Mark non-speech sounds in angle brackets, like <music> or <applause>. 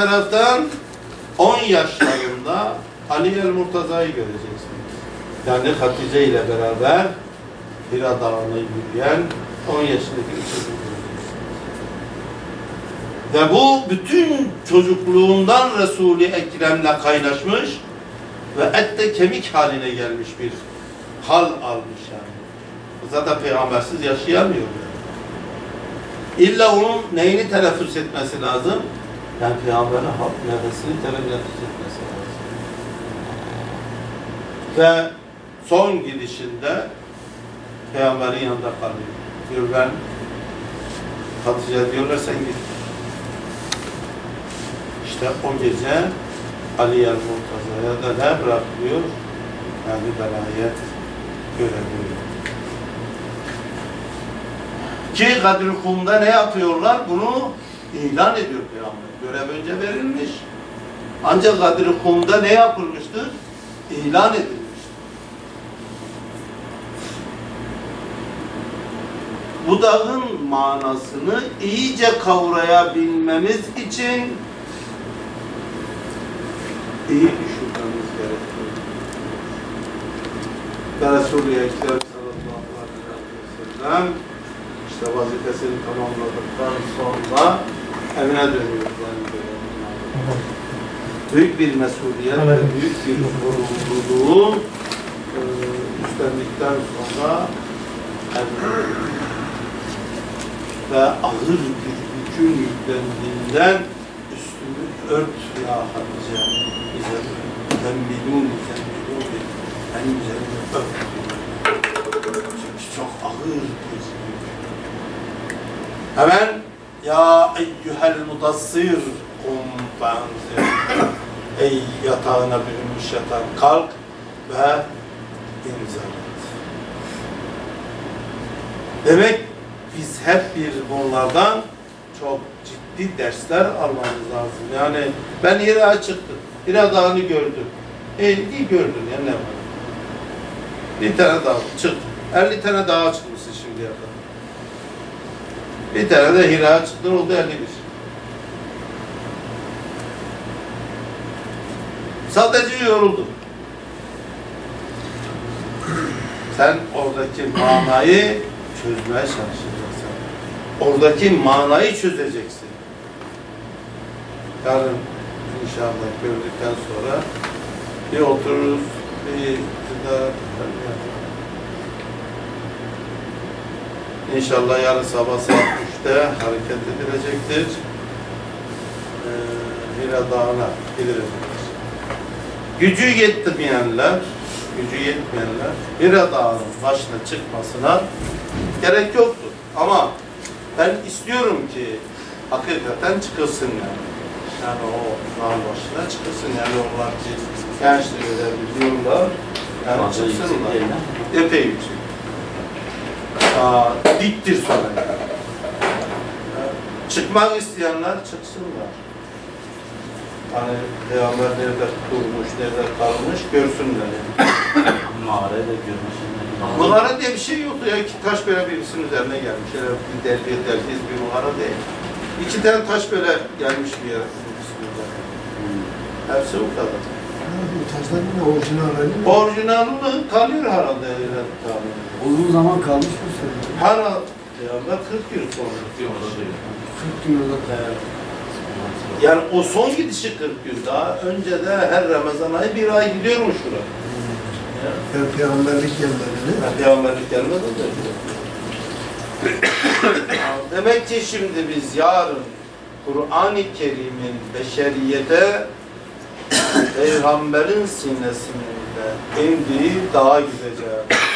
taraftan 10 yaşlarında Ali el Murtaza'yı göreceksiniz. Yani Hatice ile beraber Hira Dağı'nı yürüyen 10 yaşındaki bir çocuk. Ve bu bütün çocukluğundan Resul-i Ekrem'le kaynaşmış ve ette kemik haline gelmiş bir hal almış yani. Zaten peygambersiz yaşayamıyor. yani. İlla onun neyini telaffuz etmesi lazım? Yani peygamberin nefesini telaffuz etmesi lazım. Ve son gidişinde peygamberin yanında kalıyor. Diyor ben Hatice diyorlar sen git. İşte o gece Ali el Murtaza'ya da ne bırakıyor? Yani velayet görevi. Ki Kadir Kum'da ne yapıyorlar? Bunu ilan ediyor Peygamber. Görev önce verilmiş. Ancak Kadir Kum'da ne yapılmıştır? İlan edilmiştir. Bu dağın manasını iyice kavrayabilmemiz için iyi düşünmemiz gerekiyor. Ve Resulü Ekrem sallallahu aleyhi ve sellem işte vazifesini tamamladıktan sonra evine dönüyor. Yani böyle. büyük bir mesuliyet ve büyük bir sorumluluğu e, üstlendikten sonra. Ve ağır bir yükün yüklendiğinden üstünü ört ya Hatice bize zembidun zembidun en üzerine ört çünkü çok ağır bir yük. Hemen ya eyyuhel mudassir kum fenzir ey yatağına bürünmüş yatan kalk ve inzal et. Demek biz hep bir bunlardan çok ciddi dersler almamız lazım. Yani ben Hira'ya çıktım. Hira Dağı'nı gördüm. E iyi gördün ya ne var? Bir tane dağ çıktı. 50 tane dağa çıkmışsın şimdiye kadar. Bir tane de Hira'ya çıktın oldu 51. Sadece yoruldun. Sen oradaki manayı çözmeye çalışacaksın. Oradaki manayı çözeceksin. Yarın inşallah gördükten sonra bir otururuz, bir iktidar İnşallah yarın sabah saat 3'te hareket edilecektir. Ee, Hira Dağı'na gidilecektir. Gücü yetmeyenler, gücü yetmeyenler Hira Dağı'nın başına çıkmasına gerek yoktur. Ama ben istiyorum ki hakikaten çıkılsın yani. Yani o dağın başına çıkılsın yani onlar gençleri biliyorlar. Yani çıksınlar. Epey yüksek. Aa, diktir sonra. Çıkmak isteyenler çıksınlar. Hani Peygamber nerede durmuş, nerede kalmış görsünler <coughs> yani. Mağarayı da görmüşsün. Mağara diye bir şey yoktu ya. İki taş böyle birisinin üzerine gelmiş. Öyle bir dergi dergiz bir mağara değil. İki tane taş böyle gelmiş bir yere. üzerine. Hepsi o kadar. Bu taşlar yine orijinal mi? Orijinali kalıyor herhalde öyle tahmin ediyorum. Uzun zaman kalmış mı sen? Herhalde Peygamber 40 yıl sonra gitmiş. 40 gün orada Evet. Yani o son gidişi 40 gün daha. Önce de her Ramazan ayı bir ay gidiyormuş şuraya. Ya. yani peygamberlik gelmedi. Yani Peygamberlik gelmedi de. Demek ki şimdi biz yarın Kur'an-ı Kerim'in beşeriyete Peygamberin sinesinde indiği dağa gideceğiz.